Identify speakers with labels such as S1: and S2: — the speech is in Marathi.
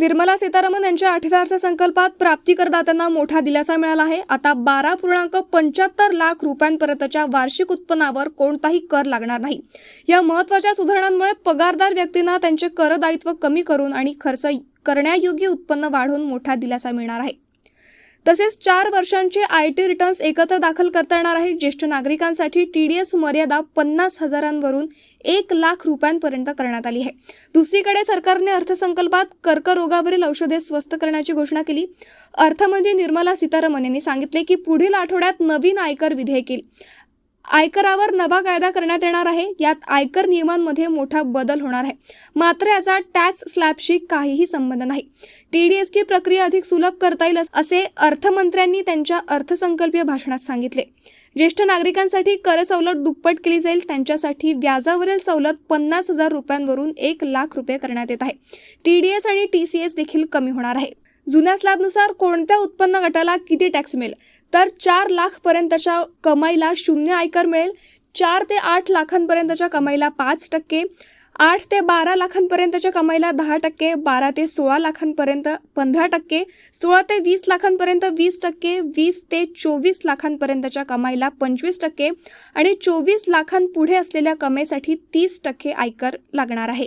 S1: निर्मला सीतारामन यांच्या आठव्या अर्थसंकल्पात प्राप्ती करदात्यांना मोठा दिलासा मिळाला आहे. आता बारा पूर्णांक पंच्याहत्तर लाख रुपयांपर्यंतच्या वार्षिक उत्पन्नावर कोणताही कर लागणार नाही. या महत्त्वाच्या सुधारणांमुळे पगारदार व्यक्तींना त्यांचे करदायित्व कमी करून आणि खर्च करण्यायोग्य उत्पन्न वाढवून मोठा दिलासा मिळणार आहे. तसेच चार वर्षांचे आय टी रिटर्न्स एकत्र दाखल करता येणार आहे ज्येष्ठ नागरिकांसाठी टी डी एस मर्यादा पन्नास हजारांवरून एक लाख रुपयांपर्यंत करण्यात आली आहे. दुसरीकडे सरकारने अर्थसंकल्पात कर्करोगावरील औषधे स्वस्त करण्याची घोषणा केली. अर्थमंत्री निर्मला सीतारामन यांनी सांगितले की पुढील आठवड्यात नवीन आयकर विधेयक येईल. आयकरावर नवा कायदा करण्यात येणार आहे. यात आयकर नियमांमध्ये मोठा बदल होणार आहे. मात्र याचा टॅक्स स्लॅबशी काहीही संबंध नाही. टीडीएसची प्रक्रिया अधिक सुलभ करता येईल असे अर्थमंत्र्यांनी त्यांच्या अर्थसंकल्पीय भाषणात सांगितले. ज्येष्ठ नागरिकांसाठी कर सवलत दुप्पट केली जाईल. त्यांच्यासाठी व्याजावरील सवलत पन्नास हजार रुपयांवरून एक लाख रुपये करण्यात येत आहे. टीडीएस आणि टीसीएस देखील कमी होणार आहे. जुन्या स्लॅबनुसार कोणत्या उत्पन्न गटाला किती टॅक्स मिळेल? तर चार लाखपर्यंतच्या कमाईला शून्य आयकर मिळेल. चार ते आठ लाखांपर्यंतच्या कमाईला पाच टक्के. आठ ते बारा लाखांपर्यंतच्या कमाईला दहा टक्के. बारा ते सोळा लाखांपर्यंत पंधरा टक्के. सोळा ते वीस लाखांपर्यंत वीस टक्के. वीस ते चोवीस लाखांपर्यंतच्या कमाईला पंचवीस टक्के. आणि चोवीस लाखांपुढे असलेल्या कमाईसाठी तीस टक्के आयकर लागणार आहे.